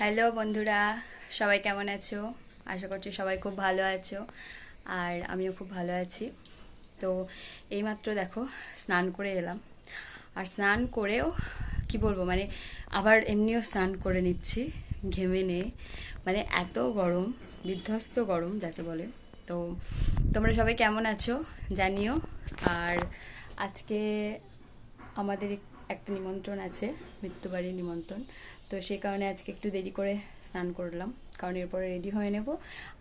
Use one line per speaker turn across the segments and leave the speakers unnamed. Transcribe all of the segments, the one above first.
Hello বন্ধুরা, সবাই কেমন আছো? আশা করছি সবাই খুব ভালো আছো, আর আমিও খুব ভালো আছি। তো এইমাত্র দেখো, স্নান করে এলাম। আর স্নান করেও, কি বলব মানে আবার এমনিও স্নান করে নিচ্ছি, ঘেমে নিয়ে মানে এত গরম, বিধ্বস্ত গরম যাকে বলে। তো তোমরা সবাই কেমন আছো জানিও। আর আজকে আমাদের একটা নিমন্ত্রণ আছে, মৃত্যুবাড়ির নিমন্ত্রণ। তো সেই কারণে আজকে একটু দেরি করে স্নান করলাম, কারণ এরপরে রেডি হয়ে নেব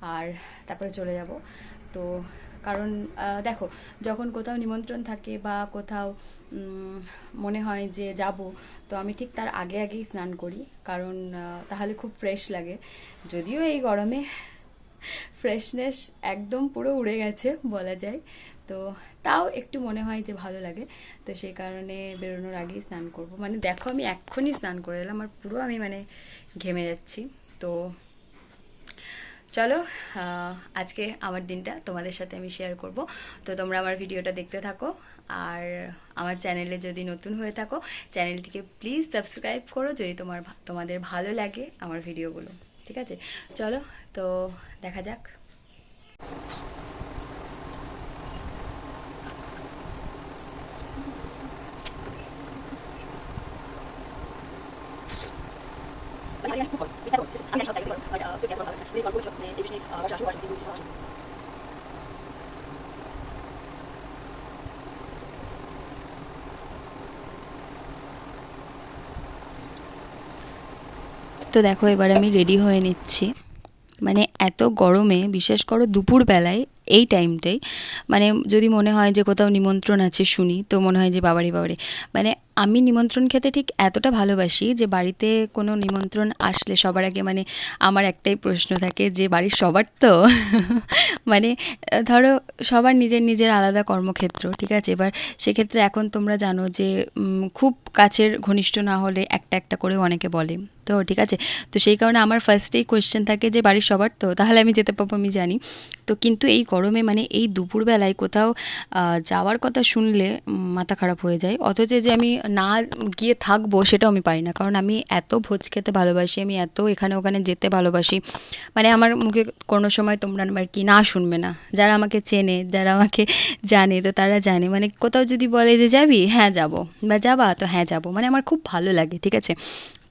আর তারপরে চলে যাব। তো কারণ দেখো, যখন কোথাও নিমন্ত্রণ থাকে বা কোথাও মনে হয় যে যাব, তো আমি ঠিক তার আগে আগেই স্নান করি। কারণ তাহলে খুব ফ্রেশ লাগে। যদিও এই গরমে ফ্রেশনেস একদম পুরো উড়ে গেছে বলা যায়। তো তাও একটু মনে হয় যে ভালো লাগে। তো সেই কারণে বেরোনোর আগেই স্নান করব। মানে দেখো, আমি এক্ষুনি স্নান করে এলাম আর পুরো আমি মানে ঘেমে যাচ্ছি। তো চলো আজকে আমার দিনটা তোমাদের সাথে আমি শেয়ার করব। তো তোমরা আমার ভিডিওটা দেখতে থাকো আর আমার চ্যানেলে যদি নতুন হয়ে থাকো চ্যানেলটিকে প্লিজ সাবস্ক্রাইব করো যদি তোমার তোমাদের ভালো লাগে আমার ভিডিওগুলো। ঠিক আছে? চলো, তো দেখা যাক। তো দেখো, এবার আমি রেডি হয়ে নিচ্ছি। মানে এত গরমে, বিশেষ করো দুপুরবেলায়, এই টাইমটাই মানে যদি মনে হয় যে কোথাও নিমন্ত্রণ আছে শুনি, তো মনে হয় যে বাবারি বাবারি। মানে আমি নিমন্ত্রণ খেতে ঠিক এতটা ভালোবাসি যে বাড়িতে কোনো নিমন্ত্রণ আসলে সবার আগে মানে আমার একটাই প্রশ্ন থাকে যে বাড়ির সবার তো? মানে ধরো সবার নিজের নিজের আলাদা কর্মক্ষেত্র, ঠিক আছে? এবার সেক্ষেত্রে এখন তোমরা জানো যে খুব কাছের ঘনিষ্ঠ না হলে একটা একটা করে অনেকে বলে। তো ঠিক আছে? তো সেই কারণে আমার ফার্স্টেই কোয়েশ্চেন থাকে যে বাড়ির সবার তো? তাহলে আমি যেতে পারব আমি জানি। তো কিন্তু এই গরমে মানে এই দুপুরবেলায় কোথাও যাওয়ার কথা শুনলে মাথা খারাপ হয়ে যায়। অথচ যে আমি না গিয়ে থাকব সেটাও আমি পারি না। কারণ আমি এত ভোজ খেতে ভালোবাসি, আমি এত এখানে ওখানে যেতে ভালোবাসি। মানে আমার মুখে কোনো সময় তোমরা আর কি না শুনবে না। যারা আমাকে চেনে, যারা আমাকে জানে, তো তারা জানে। মানে কোথাও যদি বলে যে, যাবি? হ্যাঁ যাব। বা, যাবা? তো হ্যাঁ যাব। মানে আমার খুব ভালো লাগে, ঠিক আছে?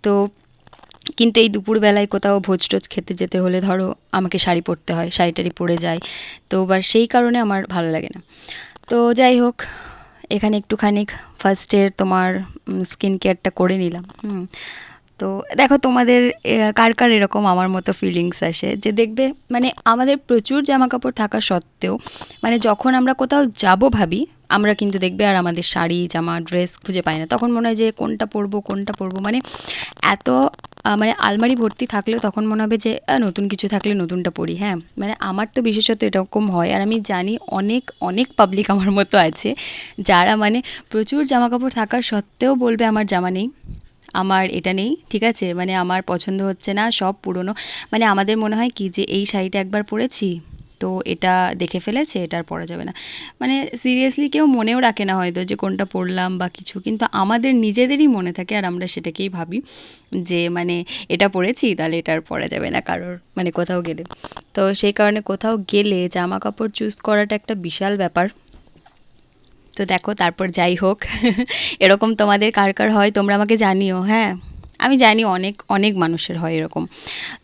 তো কিন্তু এই দুপুরবেলায় কোথাও ভোজ টোজ খেতে যেতে হলে ধরো আমাকে শাড়ি পরতে হয় শাড়ি টাড়ি পরে যায় তো এবার সেই কারণে আমার ভালো লাগে না। তো যাই হোক এখানে একটুখানি ফার্স্টের তোমার স্কিন কেয়ারটা করে নিলাম। হুম। তো দেখো তোমাদের কার কার এরকম আমার মতো ফিলিংস আসে? যে দেখবে মানে আমাদের প্রচুর জামা কাপড় থাকা সত্ত্বেও মানে যখন আমরা কোথাও যাব ভাবি, আমরা কিন্তু দেখবে আর আমাদের শাড়ি, জামা ড্রেস খুঁজে পাই না। তখন মনে হয় যে কোনটা পরবো কোনটা পরবো? মানে এত মানে আলমারি ভর্তি থাকলেও তখন মনে হবে যে নতুন কিছু থাকলে নতুনটা পরি হ্যাঁ? মানে আমার তো বিশেষত এরকম হয়, আর আমি জানি অনেক অনেক পাবলিক আমার মতো আছে, যারা মানে প্রচুর জামা কাপড় থাকা সত্ত্বেও বলবে আমার জামা নেই। আমার এটা নেই, ঠিক আছে? মানে আমার পছন্দ হচ্ছে না, সব পুরনো। মানে আমাদের মনে হয় কি যে এই শাড়িটা একবার পরেছি, তো এটা দেখে ফেলেছে এটা আর পরা যাবে না। মানে সিরিয়াসলি কেউ মনেও রাখে না হয়তো যে কোনটা পরলাম বা কিছু, কিন্তু আমাদের নিজেদেরই মনে থাকে, আর আমরা সেটাকেই ভাবি যে মানে এটা পরেছি, তাহলে এটা আর পরা যাবে না কারোর মানে কোথাও গেলে। তো সেই কারণে কোথাও গেলে জামা কাপড় চুজ করাটা একটা বিশাল ব্যাপার। তো দেখো, তারপর যাই হোক, এরকম তোমাদের কার কার হয় তোমরা আমাকে জানিও হ্যাঁ? আমি জানি অনেক অনেক মানুষের হয় এরকম।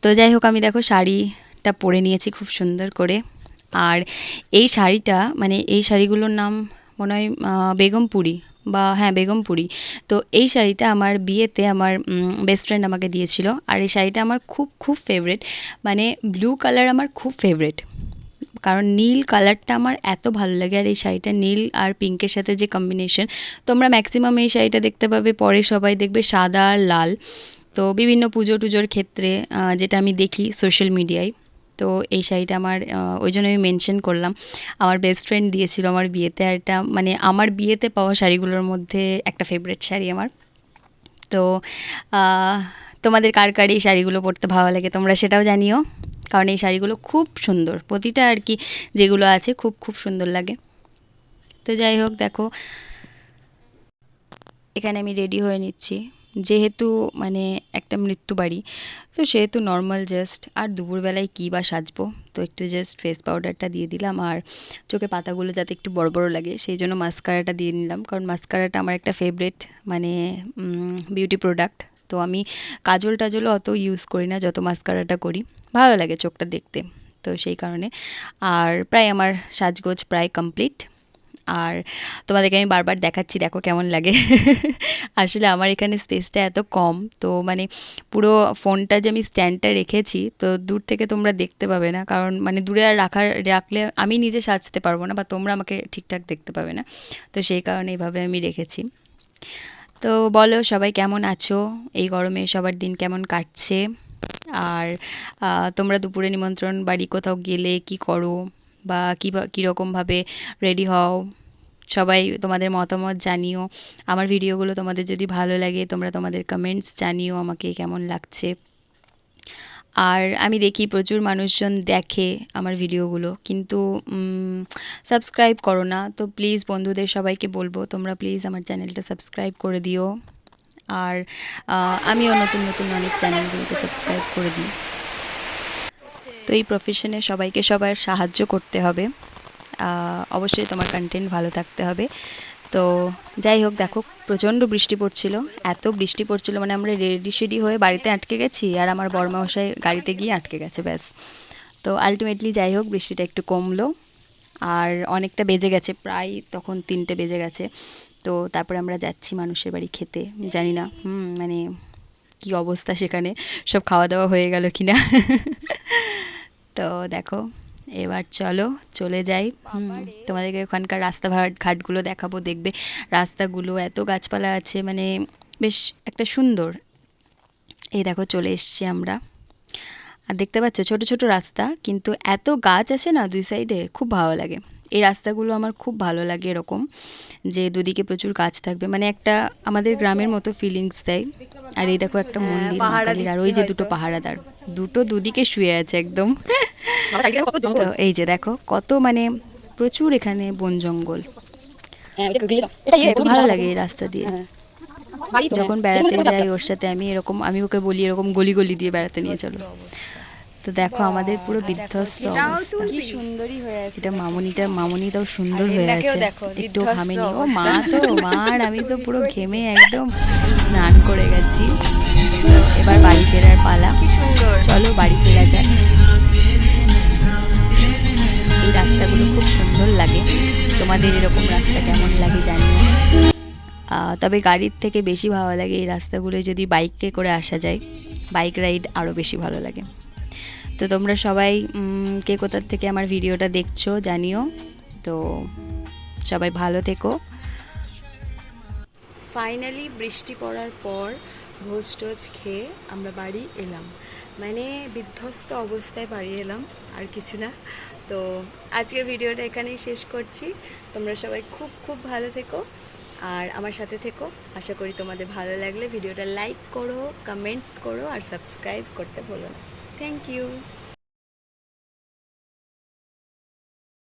তো যাই হোক, আমি দেখো শাড়িটা পরে নিয়েছি খুব সুন্দর করে। আর এই শাড়িটা মানে এই শাড়িগুলোর নাম মনে হয় বেগমপুরি বা হ্যাঁ বেগমপুরি। তো এই শাড়িটা আমার বিয়েতে আমার বেস্ট ফ্রেন্ড আমাকে দিয়েছিল। আর এই শাড়িটা আমার খুব খুব ফেভারেট মানে ব্লু কালার আমার খুব ফেভারেট কারণ নীল কালারটা আমার এত ভালো লাগে আর এই শাড়িটা নীল আর পিঙ্কের সাথে যে কম্বিনেশন তোমরা ম্যাক্সিমাম এই শাড়িটা দেখতে পাবে, পরে সবাই দেখবে সাদা আর লাল। তো বিভিন্ন পুজো টুজোর ক্ষেত্রে যেটা আমি দেখি সোশ্যাল মিডিয়ায় তো এই শাড়িটা আমার ওই জন্য আমি মেনশন করলাম। আমার বেস্ট ফ্রেন্ড দিয়েছিল আমার বিয়েতে, আর এটা মানে আমার বিয়েতে পাওয়া শাড়িগুলোর মধ্যে একটা ফেভারিট শাড়ি আমার। তো তোমাদের কার কার এই শাড়িগুলো পরতে ভালো লাগে তোমরা সেটাও জানিও। কারণ এই শাড়িগুলো খুব সুন্দর। প্রতিটা আর কি যেগুলো আছে খুব খুব সুন্দর লাগে। তো যাই হোক, দেখো। এখানে আমি রেডি হয়ে নিচ্ছি। যেহেতু মানে একটা মৃত্যু বাড়ি, তো সেহেতু নর্মাল জাস্ট আর দুপুরবেলায় কী বা সাজবো? তো একটু জাস্ট ফেস পাউডারটা দিয়ে দিলাম আর চোখে পাতাগুলো যাতে একটু বড় বড় লাগে, সেই জন্য মাস্কারাটা দিয়ে নিলাম। কারণ মাস্কারাটা আমার একটা ফেভারিট মানে বিউটি প্রোডাক্ট তো আমি কাজল টাজলও অত ইউজ করি না, যত মাস্কারাটা করি। ভালো লাগে চোখটা দেখতে, তো সেই কারণে। আর প্রায় আমার সাজগোজ প্রায় কমপ্লিট আর তোমাদেরকে আমি বারবার দেখাচ্ছি, দেখো কেমন লাগে। আসলে আমার এখানে স্পেসটা এত কম, তো মানে পুরো ফোনটা যে আমি স্ট্যান্ডটা রেখেছি, তো দূর থেকে তোমরা দেখতে পাবে না। কারণ মানে দূরে আর রাখার, রাখলে আমি নিজে সাজতে পারব না বা তোমরা আমাকে ঠিকঠাক দেখতে পাবে না। তো সেই কারণে এইভাবে আমি রেখেছি। তো বলো, সবাই কেমন আছো? এই গরমে সবার দিন কেমন কাটছে? আর তোমরা দুপুরে নিমন্ত্রণ বাড়ি কোথাও গেলে কি করো? বা কী কীরকমভাবে রেডি হও? সবাই তোমাদের মতামত জানিও। আমার ভিডিওগুলো তোমাদের যদি ভালো লাগে, তোমরা তোমাদের কমেন্টস জানিও আমাকে কেমন লাগছে। আর আমি দেখি প্রচুর মানুষজন দেখে আমার ভিডিওগুলো। কিন্তু সাবস্ক্রাইব করো না। তো প্লিজ বন্ধুদের সবাইকে বলব, তোমরা প্লিজ আমার চ্যানেলটা সাবস্ক্রাইব করে দিও। আর আমিও নতুন নতুন অনেক চ্যানেলগুলোকে সাবস্ক্রাইব করে দিই। তো এই প্রফেশনে সবাইকে সবার সাহায্য করতে হবে। অবশ্যই তোমার কন্টেন্ট ভালো থাকতে হবে। তো যাই হোক, দেখো, প্রচণ্ড বৃষ্টি পড়ছিল। এত বৃষ্টি পড়ছিল মানে আমরা রেডি শেডি হয়ে বাড়িতে আটকে গেছি আর আমার বর্মামশাই গাড়িতে গিয়ে আটকে গেছে, ব্যাস। তো আলটিমেটলি যাই হোক, বৃষ্টিটা একটু কমলো আর অনেকটা বেজে গেছে, প্রায় তখন তিনটে বেজে গেছে। তো তারপরে আমরা যাচ্ছি মানুষের বাড়ি খেতে, জানি না, হুম মানে কি অবস্থা সেখানে, সব খাওয়া দাওয়া হয়ে গেল কি না তো দেখো এবার চলো চলে যাই। তোমাদেরকে ওখানকার রাস্তাঘাট ঘাটগুলো দেখাবো দেখবে রাস্তাগুলো এত গাছপালা আছে মানে বেশ একটা সুন্দর। এই দেখো চলে এসছি আমরা। আর দেখতে পাচ্ছ ছোট ছোট রাস্তা কিন্তু এত গাছ আছে না দুই সাইডে খুব ভালো লাগে। এই রাস্তাগুলো আমার খুব ভালো লাগে এরকম যে দুদিকে প্রচুর গাছ থাকবে মানে একটা আমাদের গ্রামের মতো ফিলিংস দেয়। আর এই দেখো একটা মন্দির মা আর ওই যে দুটো পাহারাদার দুটো দুদিকে শুয়ে আছে একদম। এই যে দেখো কত মানে প্রচুর এখানে বন জঙ্গল। ভালো লাগে এই রাস্তা দিয়ে। যখন বেড়াতে যাই ওর সাথে আমি এরকম আমি ওকে বলি এরকম গলি গলি দিয়ে বেড়াতে নিয়ে চলো। তো দেখো আমাদের পুরো বিধ্বস্ত
হয়ে
এটা মামুনিটা মামুনিটাও সুন্দর হয়ে আছে। একটু
বিধ্বস্ত
ঘামেনি ও মা তো মা আর আমি তো পুরো ঘেমে একদম স্নান করে গেছি। এবার বাড়ি ফেরার পালা। চলো বাড়ি ফেরা যাক। তোমাদের এরকম রাস্তা কেমন লাগে জানি তবে গাড়ির থেকে বেশি ভালো লাগে এই রাস্তাগুলো যদি বাইকে করে আসা যায়। বাইক রাইড আরও বেশি ভালো লাগে। তো তোমরা সবাই কে কোথার থেকে আমার ভিডিওটা দেখছ জানিও। তো সবাই ভালো থেকো।
ফাইনালি বৃষ্টি পড়ার পর ভোজ টোজ খেয়ে আমরা বাড়ি এলাম। মানে বিধ্বস্ত অবস্থায় বাড়ি এলাম, আর কিছু না। তো আজকের ভিডিওটা এখানেই শেষ করছি। তোমরা সবাই খুব খুব ভালো থেকো। আর আমার সাথে থেকো। আশা করি তোমাদের ভালো লাগলে ভিডিওটা লাইক করো, কমেন্টস করো আর সাবস্ক্রাইব করতে বলো থ্যাংক ইউ।